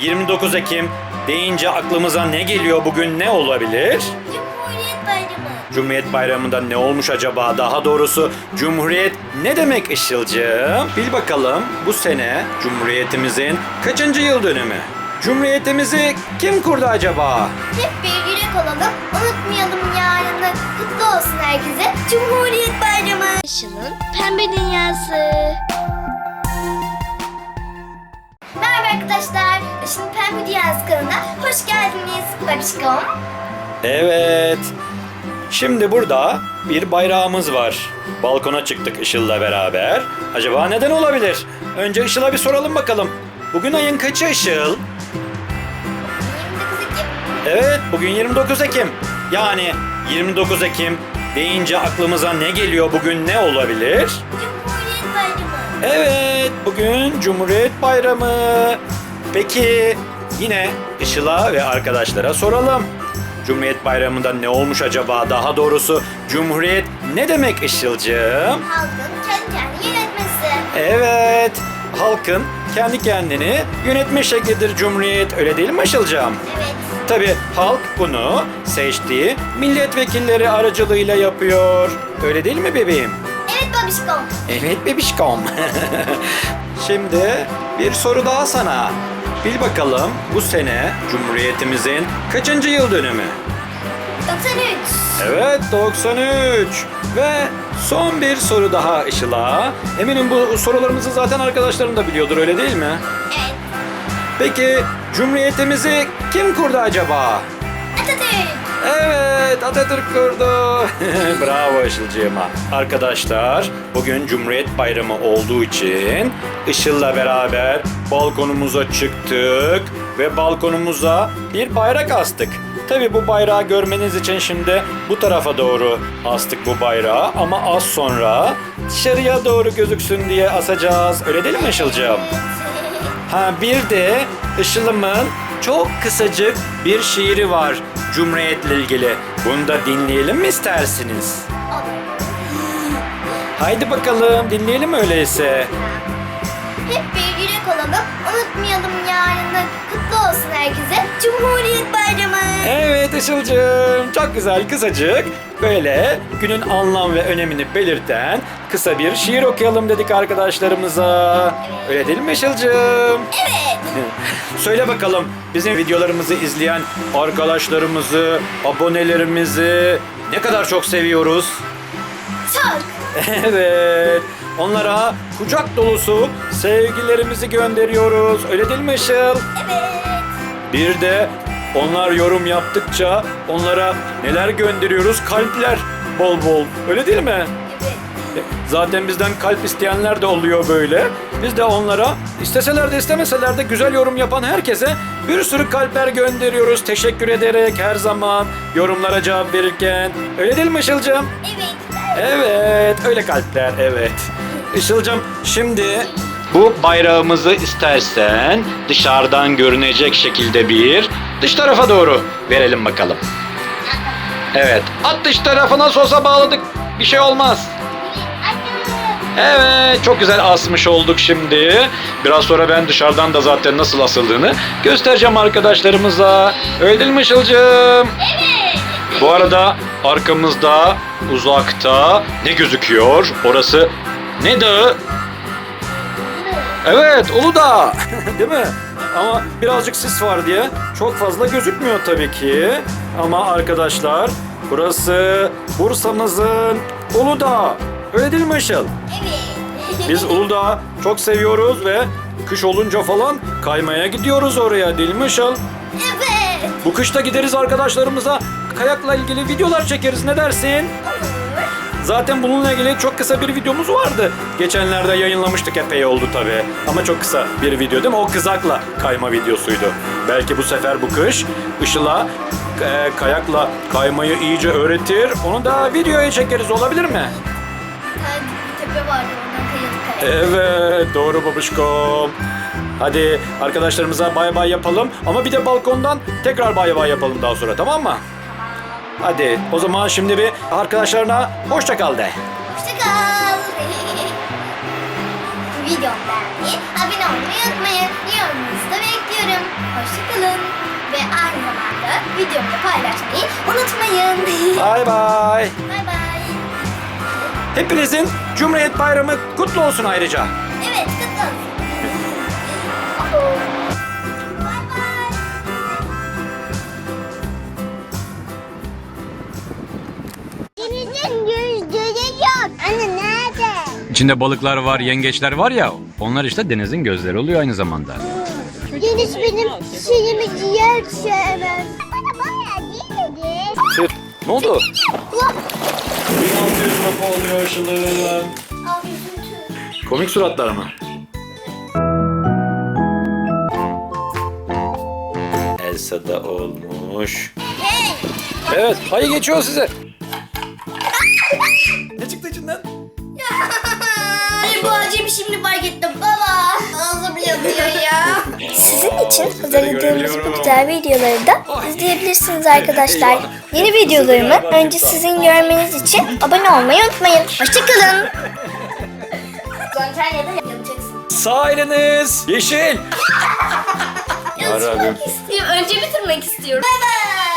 29 Ekim deyince aklımıza ne geliyor bugün ne olabilir? Cumhuriyet Bayramı. Cumhuriyet Bayramı'nda ne olmuş acaba? Daha doğrusu Cumhuriyet ne demek Işılcığım? Bil bakalım bu sene Cumhuriyetimizin kaçıncı yıl dönümü? Cumhuriyetimizi kim kurdu acaba? Hep bir yürek olalım, unutmayalım yarını. Kutlu olsun herkese Cumhuriyet Bayramı. Işıl'ın Pembe Dünyası. Merhaba arkadaşlar. Işıl'ın Pembe Dünyası kanalına hoş geldiniz. Babişkom. Evet. Şimdi burada bir bayrağımız var. Balkona çıktık Işıl'la beraber. Acaba neden olabilir? Önce Işıl'a bir soralım bakalım. Bugün ayın kaçı Işıl? 29 Ekim. Evet, bugün 29 Ekim. Yani 29 Ekim deyince aklımıza ne geliyor? Bugün ne olabilir? Cumhuriyet Bayramı. Evet, bugün Cumhuriyet Bayramı. Peki yine Işıl'a ve arkadaşlara soralım. Cumhuriyet Bayramı'nda ne olmuş acaba? Daha doğrusu Cumhuriyet ne demek Işıl'cığım? Halkın kendi kendini yönetmesi. Evet, halkın kendi kendini yönetme şeklidir Cumhuriyet. Öyle değil mi Işıl'cığım? Evet. Tabi halk bunu seçtiği milletvekilleri aracılığıyla yapıyor. Öyle değil mi bebeğim? Evet babişkom. Evet bebişkom. Şimdi bir soru daha sana. Bil bakalım bu sene Cumhuriyetimizin kaçıncı yıl dönümü? 93. Evet 93. Ve son bir soru daha Işıl'a. Eminim bu sorularımızı zaten arkadaşlarım da biliyordur öyle değil mi? Evet. Peki Cumhuriyetimizi kim kurdu acaba? Atatürk. Evet Atatürk kurdu. Bravo Işılcığıma. Arkadaşlar bugün Cumhuriyet Bayramı olduğu için Işıl'la beraber balkonumuza çıktık ve balkonumuza bir bayrak astık. Tabi bu bayrağı görmeniz için şimdi bu tarafa doğru astık bu bayrağı ama az sonra dışarıya doğru gözüksün diye asacağız. Öyle değil mi Işılcığım? Ha bir de Işıl'ımın çok kısacık bir şiiri var Cumhuriyet'le ilgili. Bunu da dinleyelim mi istersiniz? Haydi bakalım dinleyelim öyleyse. Hep bir yürek olalım, unutmayalım yarını. Kutlu olsun herkese Cumhuriyet Bayramı. Evet Işıl'cığım çok güzel kısacık böyle günün anlam ve önemini belirten kısa bir şiir okuyalım dedik arkadaşlarımıza. Öyle değil mi Işıl'cığım? Evet. Söyle bakalım bizim videolarımızı izleyen arkadaşlarımızı, abonelerimizi ne kadar çok seviyoruz. Çok. Evet. Onlara kucak dolusu sevgilerimizi gönderiyoruz. Öyle değil mi Işıl? Evet. Bir de onlar yorum yaptıkça onlara neler gönderiyoruz? Kalpler bol bol. Öyle değil mi? Evet. Zaten bizden kalp isteyenler de oluyor böyle. Biz de onlara isteseler de istemeseler de güzel yorum yapan herkese bir sürü kalpler gönderiyoruz. Teşekkür ederek her zaman yorumlara cevap verirken. Öyle değil mi Işıl'cığım? Evet. Evet, öyle kalpler, evet. Işıl'cığım şimdi bu bayrağımızı istersen dışarıdan görünecek şekilde bir dış tarafa doğru verelim bakalım. Evet, at dış tarafına sosa bağladık. Bir şey olmaz. Evet, çok güzel asmış olduk şimdi. Biraz sonra ben dışarıdan da zaten nasıl asıldığını göstereceğim arkadaşlarımıza. Öyle değil mi Işıl'cığım? Evet. Bu arada arkamızda uzakta ne gözüküyor? Orası ne dağı? Evet Uludağ. Değil mi? Ama birazcık sis var diye çok fazla gözükmüyor tabii ki. Ama arkadaşlar burası Bursa'mızın Uludağ. Öyle değil mi Işıl? Evet. Biz Uludağ'ı çok seviyoruz ve kış olunca falan kaymaya gidiyoruz oraya değil mi Işıl? Evet. Bu kışta gideriz arkadaşlarımıza kayakla ilgili videolar çekeriz ne dersin? Zaten bununla ilgili çok kısa bir videomuz vardı. Geçenlerde yayınlamıştık epey oldu tabi. Ama çok kısa bir video değil mi? O kızakla kayma videosuydu. Belki bu sefer bu kış Işıl'a e, kayakla kaymayı iyice öğretir. Onu da videoya çekeriz olabilir mi? Bir tepe vardı oradan kayalım kayalım. Evet doğru babuşkom. Hadi arkadaşlarımıza bay bay yapalım. Ama bir de balkondan tekrar bay bay yapalım daha sonra tamam mı? Hadi o zaman şimdi bir arkadaşlarına hoşça kal de. Hoşçakal. Videomu beğenmeyi, abone olmayı unutmayın. Yorumunuzu da bekliyorum. videomu da paylaşmayı unutmayın. Bay bay. bay bay. Hepinizin Cumhuriyet Bayramı kutlu olsun ayrıca. Evet kutlu olsun. Bay bay. Denizin yüzleri yok. Anne nerede? İçinde balıklar var, yengeçler var ya. Onlar işte denizin gözleri oluyor aynı zamanda. Deniz benim şeyimi ciğer sevmem. Bana bayağı değil ne oldu? Bir oluyor üzüntü. Komik suratlar mı? Elsa da olmuş. Hey! Evet, payı geçiyor size. ne çıktı içinden? Ay bu acemi şimdi fark ettim için hazırladığımız bu güzel videoları da izleyebilirsiniz arkadaşlar. Yeni videolarımı önce sizin görmeniz için abone olmayı unutmayın. Hoşçakalın. Sağ eliniz yeşil. İstiyorum. Önce bitirmek istiyorum. Bay bay.